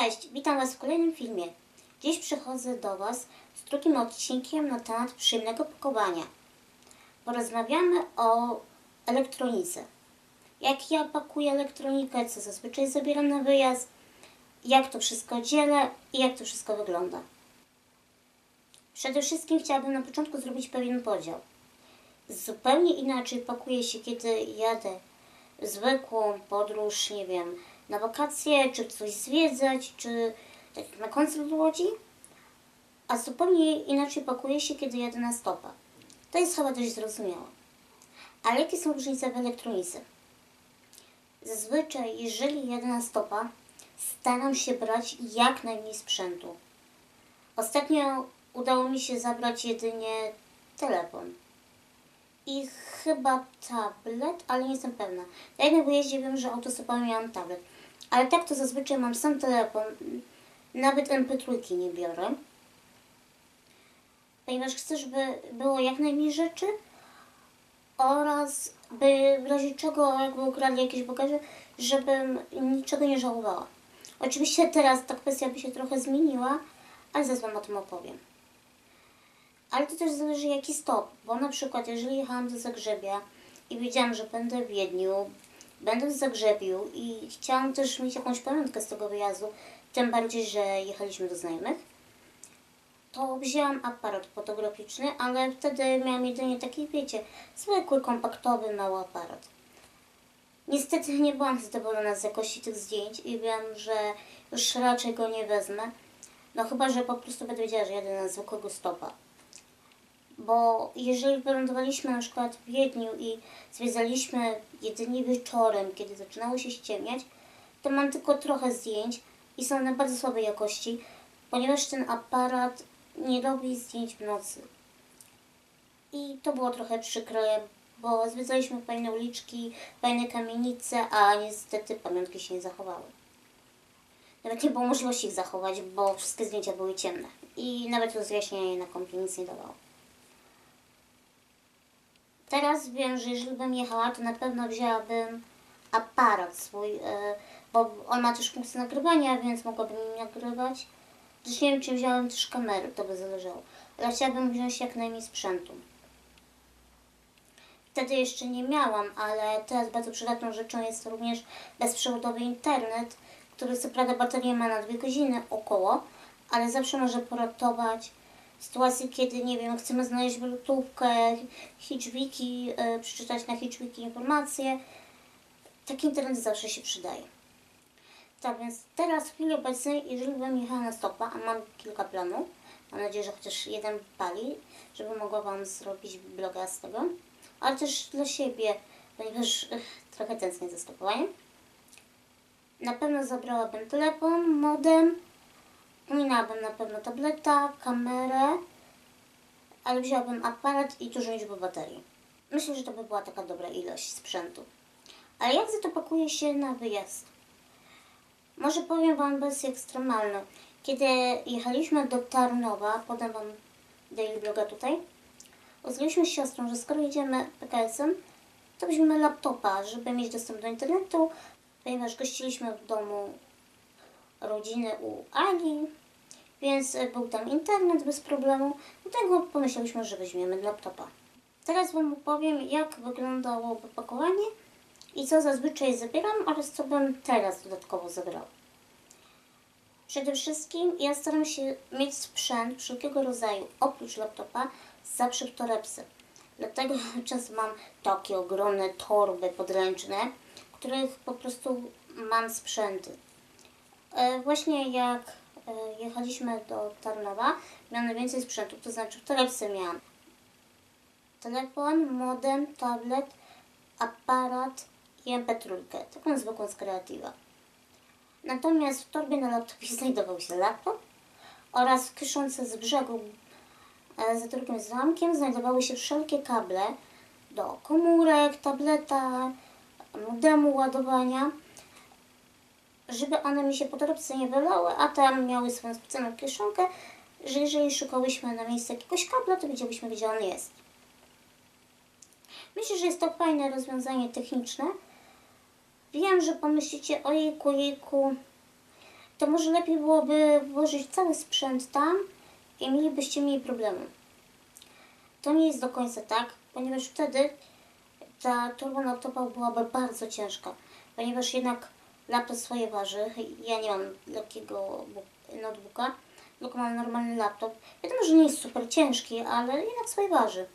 Cześć, witam Was w kolejnym filmie. Dziś przychodzę do Was z drugim odcinkiem na temat przyjemnego pakowania. Porozmawiamy o elektronice. Jak ja pakuję elektronikę, co zazwyczaj zabieram na wyjazd, jak to wszystko dzielę i jak to wszystko wygląda. Przede wszystkim chciałabym na początku zrobić pewien podział. Zupełnie inaczej pakuję się, kiedy jadę zwykłą podróż, nie wiem, na wakacje, czy coś zwiedzać, czy tak na koncert w Łodzi. A zupełnie inaczej pakuję się, kiedy jadę na stopa. To jest chyba dość zrozumiałe. Ale jakie są różnice w elektronice? Zazwyczaj, jeżeli jadę na stopa, staram się brać jak najmniej sprzętu. Ostatnio udało mi się zabrać jedynie telefon i chyba tablet, ale nie jestem pewna. Na jednym wyjeździe wiem, że autostopowy miałam tablet. Ale tak to zazwyczaj mam sam telefon. Nawet MP3 nie biorę. Ponieważ chcę, żeby było jak najmniej rzeczy oraz by w razie czego jakby ukradli jakieś bagaże, żebym niczego nie żałowała. Oczywiście teraz ta kwestia by się trochę zmieniła, ale zaraz Wam o tym opowiem. Ale to też zależy jaki stop, bo na przykład jeżeli jechałam do Zagrzebia i wiedziałam, że będę w Wiedniu, będę w Zagrzebiu i chciałam też mieć jakąś pamiątkę z tego wyjazdu, tym bardziej, że jechaliśmy do znajomych, to wzięłam aparat fotograficzny, ale wtedy miałam jedynie taki, wiecie, zwykły, kompaktowy, mały aparat. Niestety nie byłam zadowolona z jakości tych zdjęć i wiem, że już raczej go nie wezmę. No chyba, że po prostu będę wiedziała, że jadę na zwykłego stopa. Bo jeżeli wylądowaliśmy na przykład w Wiedniu i zwiedzaliśmy jedynie wieczorem, kiedy zaczynało się ściemniać, to mam tylko trochę zdjęć i są one bardzo słabej jakości, ponieważ ten aparat nie robi zdjęć w nocy. I to było trochę przykre, bo zwiedzaliśmy fajne uliczki, fajne kamienice, a niestety pamiątki się nie zachowały. Nawet nie było możliwości ich zachować, bo wszystkie zdjęcia były ciemne. I nawet rozjaśnienie na kompie nic nie dawało. Teraz wiem, że jeżeli bym jechała, to na pewno wzięłabym aparat swój, e, bo on ma też funkcję nagrywania, więc mogłabym nim nagrywać. Też nie wiem, czy wziąłem też kamerę, to by zależało. Ale chciałabym wziąć jak najmniej sprzętu. Wtedy jeszcze nie miałam, ale teraz bardzo przydatną rzeczą jest również bezprzewodowy internet, który co prawda baterię ma na dwie godziny około, ale zawsze może poratować sytuacji, kiedy, nie wiem, chcemy znaleźć wylotówkę, Hitchwiki, yy, przeczytać na Hitchwiki informacje. Taki internet zawsze się przydaje. Tak więc teraz w chwili obecnej, jeżeli bym jechała na stopa, a mam kilka planów, mam nadzieję, że chociaż jeden pali, żeby mogła Wam zrobić bloga z tego, ale też dla siebie, ponieważ trochę tęsknię za stopowaniem. Na pewno zabrałabym telefon, modem, Minęłabym na pewno tableta, kamerę, ale wzięłabym aparat i dużą liczbę baterii. Myślę, że to by była taka dobra ilość sprzętu. Ale jak za to pakuje się na wyjazd? Może powiem Wam wersję ekstremalną. Kiedy jechaliśmy do Tarnowa, podam Wam daily bloga tutaj, uzgodniliśmy z siostrą, że skoro jedziemy PKS-em, to weźmiemy laptopa, żeby mieć dostęp do internetu, ponieważ gościliśmy w domu rodziny u Agi, więc e, był tam internet bez problemu. Dlatego pomyśleliśmy, że weźmiemy laptopa. Teraz Wam opowiem, jak wyglądało pakowanie i co zazwyczaj zabieram oraz co bym teraz dodatkowo zabrał. Przede wszystkim ja staram się mieć sprzęt wszelkiego rodzaju, oprócz laptopa, zawsze w torebce. Dlatego często mam takie ogromne torby podręczne, w których po prostu mam sprzęty. E, Właśnie jak e, jechaliśmy do Tarnowa, miałam najwięcej sprzętu, to znaczy w torebce miałam telefon, modem, tablet, aparat i MP3, taką zwykłą z Creativa. Natomiast w torbie na laptopie znajdował się laptop oraz w z brzegu e, za drugim zamkiem znajdowały się wszelkie kable do komórek, tableta, modemu ładowania żeby one mi się po torebce nie wylały, a tam miały swoją specjalną kieszonkę, że jeżeli szukałyśmy na miejsce jakiegoś kabla, to wiedziałyśmy, gdzie on jest. Myślę, że jest to fajne rozwiązanie techniczne. Wiem, że pomyślicie, ojejku, jejku, to może lepiej byłoby włożyć cały sprzęt tam i mielibyście mniej problemu. To nie jest do końca tak, ponieważ wtedy ta torba laptopa byłaby bardzo ciężka, ponieważ jednak laptop swoje waży. Ja nie mam lekkiego bu- notebooka, tylko mam normalny laptop. Wiadomo, że nie jest super ciężki, ale jednak swoje waży.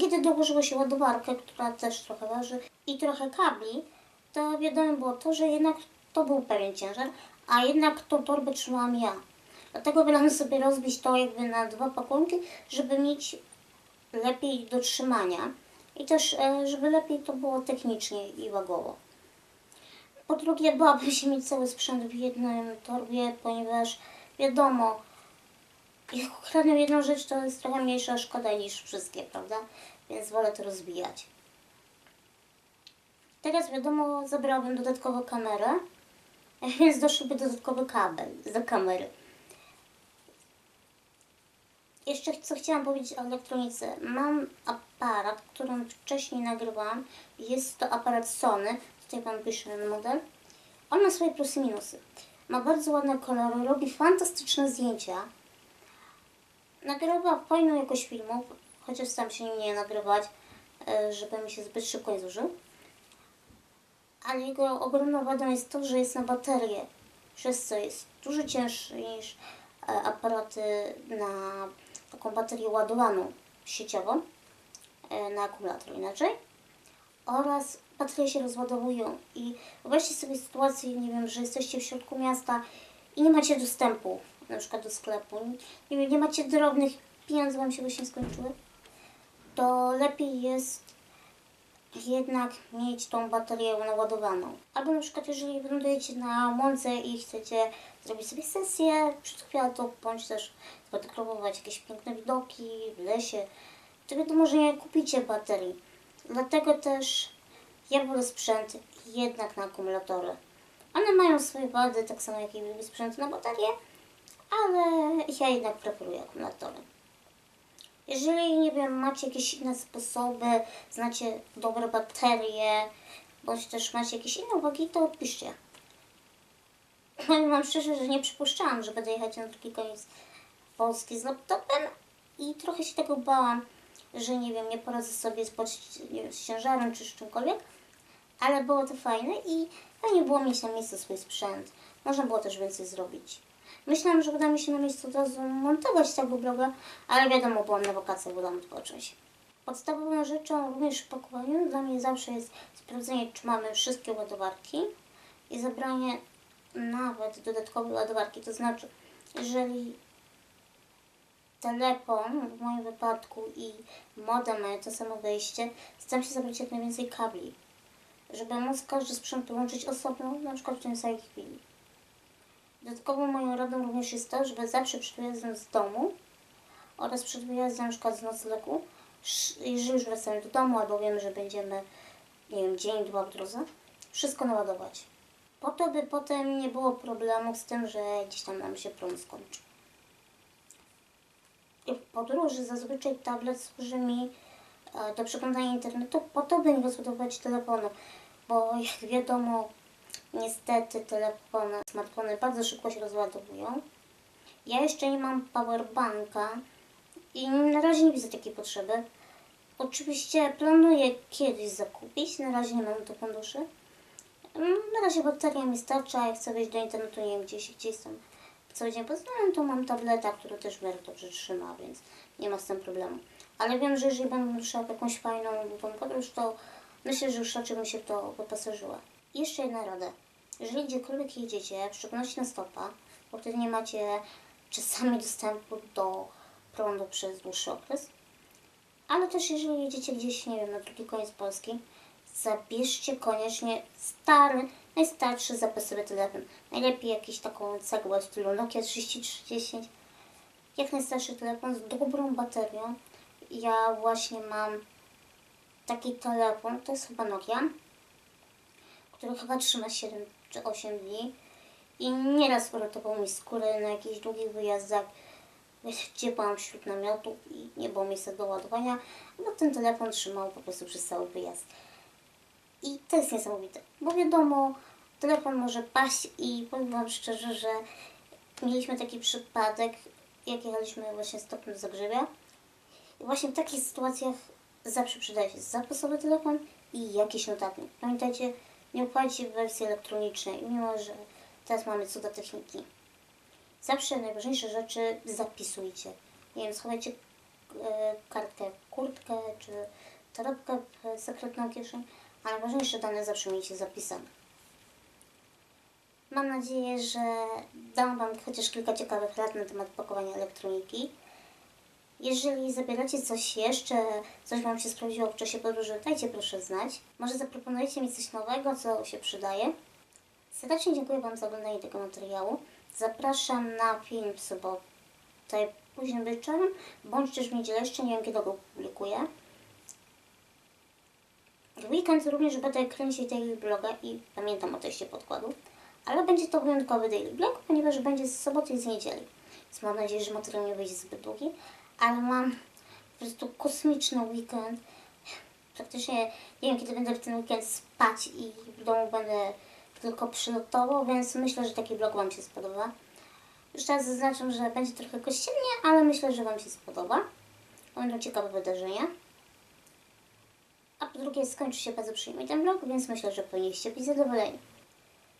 Kiedy dołożyło się ładowarkę, która też trochę waży i trochę kabli, to wiadomo było to, że jednak to był pewien ciężar, a jednak tą torbę trzymałam ja. Dlatego wolałam sobie rozbić to jakby na dwa pakunki, żeby mieć lepiej do trzymania i też, e, żeby lepiej to było technicznie i wagowo. Po drugie, bałabym się mieć cały sprzęt w jednym torbie, ponieważ wiadomo, jak ukradnę jedną rzecz, to jest trochę mniejsza szkoda niż wszystkie, prawda? Więc wolę to rozbijać. Teraz wiadomo, zabrałabym dodatkową kamerę, więc doszłby dodatkowy kabel do kamery. Jeszcze co chciałam powiedzieć o elektronice. Mam aparat, którym wcześniej nagrywałam. Jest to aparat Sony. Tutaj Wam piszę ten model. On ma swoje plusy i minusy. Ma bardzo ładne kolory, robi fantastyczne zdjęcia. Nagrywa fajną jakość filmów, chociaż sam się nim nie nagrywać, e, żeby mi się zbyt szybko nie zużył. Ale jego ogromną wadą jest to, że jest na baterię, przez co jest dużo cięższy niż e, aparaty na taką baterię ładowaną sieciową, e, na akumulator inaczej. Oraz baterie się rozładowują i wyobraźcie sobie sytuację, nie wiem, że jesteście w środku miasta i nie macie dostępu na przykład do sklepu, nie, wiem, nie macie drobnych, pieniądze Wam się właśnie skończyły, to lepiej jest jednak mieć tą baterię naładowaną. Albo na przykład jeżeli wylądujecie na łące i chcecie zrobić sobie sesję przed kwiatą, bądź też sfotografować jakieś piękne widoki w lesie, to wiadomo, że nie kupicie baterii. Dlatego też ja wolę sprzęt jednak na akumulatory. One mają swoje wady, tak samo jak i sprzęt na baterię, ale ja jednak preferuję akumulatory. Jeżeli, nie wiem, macie jakieś inne sposoby, znacie dobre baterie, bądź też macie jakieś inne uwagi, to piszcie. Powiem Wam szczerze, że nie przypuszczałam, że będę jechać na drugi koniec Polski z laptopem i trochę się tego bałam, że nie wiem, nie poradzę sobie z, pod, nie wiem, z ciężarem czy z czymkolwiek, ale było to fajne i fajnie było mieć na miejscu swój sprzęt. Można było też więcej zrobić. Myślałam, że uda mi się na miejscu od razu montować tego bloga, ale wiadomo, byłam na wakacjach, byłam odpocząć. Podstawową rzeczą również w pakowaniu dla mnie zawsze jest sprawdzenie, czy mamy wszystkie ładowarki i zabranie nawet dodatkowej ładowarki. To znaczy, jeżeli telefon w moim wypadku i modem mają to samo wejście, staram się zabrać jak najwięcej kabli, żeby móc każdy sprzęt połączyć osobno, na przykład w tej samej chwili. Dodatkową moją radą również jest to, żeby zawsze przed wyjazdem z domu oraz przed wyjazdem przykład z noclegu, jeżeli już wracamy do domu albo wiemy, że będziemy, nie wiem, dzień, dwa w drodze, wszystko naładować. Po to, by potem nie było problemów z tym, że gdzieś tam nam się prąd skończy. I w podróży zazwyczaj tablet służy mi e, do przeglądania internetu po to, by nie rozładować telefonu, bo jak wiadomo, niestety telefony, smartfony bardzo szybko się rozładowują. Ja jeszcze nie mam powerbanka i na razie nie widzę takiej potrzeby. Oczywiście planuję kiedyś zakupić, na razie nie mam to funduszy. Mm, Na razie bateria mi starcza, jak chcę wejść do internetu, nie wiem gdzieś, gdzie jestem cały dzień poza domem, to mam tableta, który też w miarę dobrze trzyma, więc nie ma z tym problemu. Ale wiem, że jeżeli będę ruszała w jakąś fajną, długą podróż, to myślę, że już raczej bym się to wyposażyła. I jeszcze jedna rada. Jeżeli gdziekolwiek jedziecie, w szczególności na stopa, bo wtedy nie macie czasami dostępu do prądu przez dłuższy okres, ale też jeżeli jedziecie gdzieś, nie wiem, na drugi koniec Polski, zabierzcie koniecznie stary, najstarszy zapasowy telefon. Najlepiej jakiś taką cegłę w stylu Nokia 3310. Jak najstarszy telefon z dobrą baterią. Ja właśnie mam taki telefon, to jest chyba Nokia, który chyba trzyma 7 czy 8 dni. I nieraz uratował mi skórę na jakichś długich wyjazdach, gdzie byłam wśród namiotów i nie było miejsca do ładowania, bo ten telefon trzymał po prostu przez cały wyjazd. I to jest niesamowite, bo wiadomo, telefon może paść i powiem Wam szczerze, że mieliśmy taki przypadek, jak jechaliśmy właśnie z Topem do Zagrzebia. I właśnie w takich sytuacjach zawsze przydaje się zapasowy telefon i jakiś notatnik. Pamiętajcie, nie upłacajcie w wersji elektronicznej, mimo że teraz mamy cuda techniki. Zawsze najważniejsze rzeczy zapisujcie. Nie wiem, schowajcie e, kartkę kurtkę czy torebkę w sekretną kieszeń, a najważniejsze dane zawsze miejcie zapisane. Mam nadzieję, że dam Wam chociaż kilka ciekawych rad na temat pakowania elektroniki. Jeżeli zabieracie coś jeszcze, coś Wam się sprawdziło w czasie podróży, dajcie proszę znać. Może zaproponujecie mi coś nowego, co się przydaje. Serdecznie dziękuję Wam za oglądanie tego materiału. Zapraszam na film w sobotę późnym wieczorem, bądź też w niedzielę, jeszcze nie wiem kiedy go opublikuję. W weekend również będę kręcić daily bloga i pamiętam o teście podkładu, ale będzie to wyjątkowy daily blog, ponieważ będzie z soboty i z niedzieli. Więc mam nadzieję, że materiał nie będzie zbyt długi, ale mam po prostu kosmiczny weekend. Praktycznie nie wiem, kiedy będę w ten weekend spać i w domu będę tylko przylotował, więc myślę, że taki vlog Wam się spodoba. Już teraz zaznaczam, że będzie trochę kościelnie, ale myślę, że Wam się spodoba. Będą ciekawe wydarzenia. A po drugie, skończy się bardzo przyjemnie ten vlog, więc myślę, że powinniście być zadowoleni.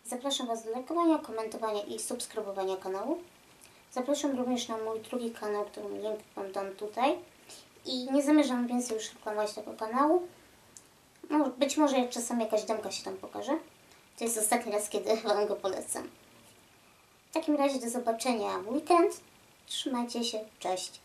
Zapraszam Was do lajkowania, komentowania i subskrybowania kanału. Zapraszam również na mój drugi kanał, który link Wam dam tutaj. I nie zamierzam więcej już reklamować tego kanału. No, być może jak czasem jakaś demka się tam pokaże. To jest ostatni raz, kiedy Wam go polecam. W takim razie do zobaczenia w weekend. Trzymajcie się, cześć.